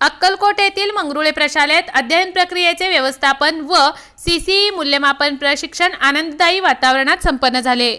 अक्कलकोट येथील मंगरुळे प्रशालेत अध्ययन प्रक्रियेचे व्यवस्थापन व सीसीई e मूल्यमापन प्रशिक्षण आनंददायी वातावरणात संपन्न झाले.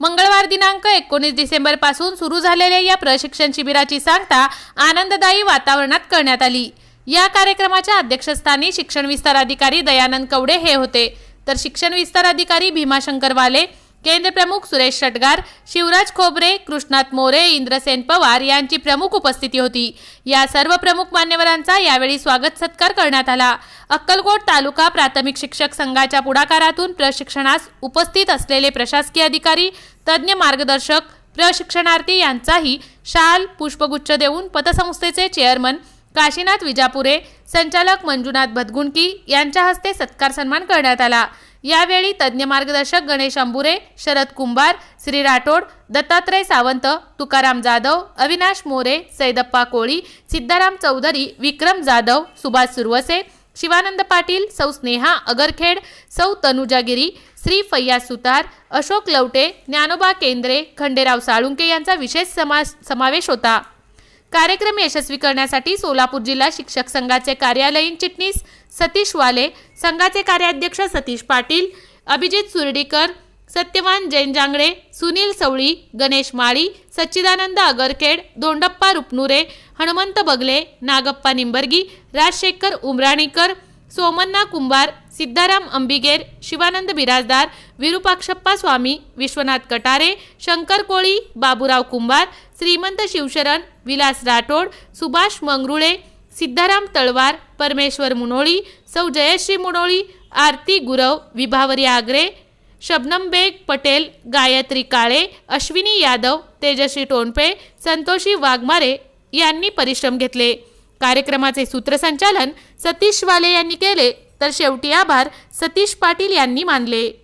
मंगळवार दिनांक एकोणीस डिसेंबरपासून सुरू झालेल्या या प्रशिक्षण शिबिराची सांगता आनंददायी वातावरणात करण्यात आली. या कार्यक्रमाच्या अध्यक्षस्थानी शिक्षण विस्तार अधिकारी दयानंद कवडे हे होते. तर शिक्षण विस्तार अधिकारी भीमाशंकर वाले केंद्र प्रमुख सुरेश शटगार शिवराज खोबरे कृष्णात मोरे इंद्रसेन पवार यांची प्रमुख उपस्थिती होती. या सर्व प्रमुख मान्यवरांचा यावेळी स्वागत सत्कार करण्यात आला. अक्कलकोट तालुका प्राथमिक शिक्षक संघाच्या पुढाकारातून प्रशिक्षणास उपस्थित असलेले प्रशासकीय अधिकारी तज्ज्ञ मार्गदर्शक प्रशिक्षणार्थी यांचाही शाल पुष्पगुच्छ देऊन पतसंस्थेचे चेअरमन काशीनाथ विजापुरे संचालक मंजुनाथ भदगुंडकी यांच्या हस्ते सत्कार सन्मान करण्यात आला. यावेळी तज्ज्ञ मार्गदर्शक गणेश अंबुरे शरद कुंभार श्री राठोड दत्तात्रय सावंत तुकाराम जाधव अविनाश मोरे सैदप्पा कोळी सिद्धाराम चौधरी विक्रम जाधव सुभाष सुरवसे शिवानंद पाटील सौ स्नेहा अगरखेड सौ तनुजा गिरी श्री फय्या सुतार अशोक लवटे ज्ञानोबा केंद्रे खंडेराव साळुंके यांचा विशेष समा समावेश होता. कार्यक्रम यशस्वी करण्यासाठी सोलापूर जिल्हा शिक्षक संघाचे कार्यालयीन चिटणीस सतीश वाले संघाचे कार्याध्यक्ष सतीश पाटील अभिजित सुर्डीकर सत्यवान जैन जांगडे सुनील सवळी गणेश माळी सच्चिदानंद अगरखेड दोंडप्पा रुपनुरे हनुमंत बगले नागप्पा निंबर्गी राजशेखर उमराणीकर सोमन्ना कुंभार सिद्धाराम अंबिगेर शिवानंद बिराजदार विरुपाक्षप्पा स्वामी विश्वनाथ कटारे शंकर कोळी बाबूराव कुंभार श्रीमंत शिवशरण विलास राठोड सुभाष मंगरुळे सिद्धाराम तळवार परमेश्वर मुनोळी सौ जयश्री मुनोळी आरती गुरव विभावरी आगरे शबनम बेग पटेल गायत्री काळे अश्विनी यादव तेजश्री टोनपे संतोषी वाघमारे यांनी परिश्रम घेतले. कार्यक्रमाचे सूत्रसंचालन सतीश वाले यांनी केले. तर शेवटी आभार सतीश पाटील यांनी मानले.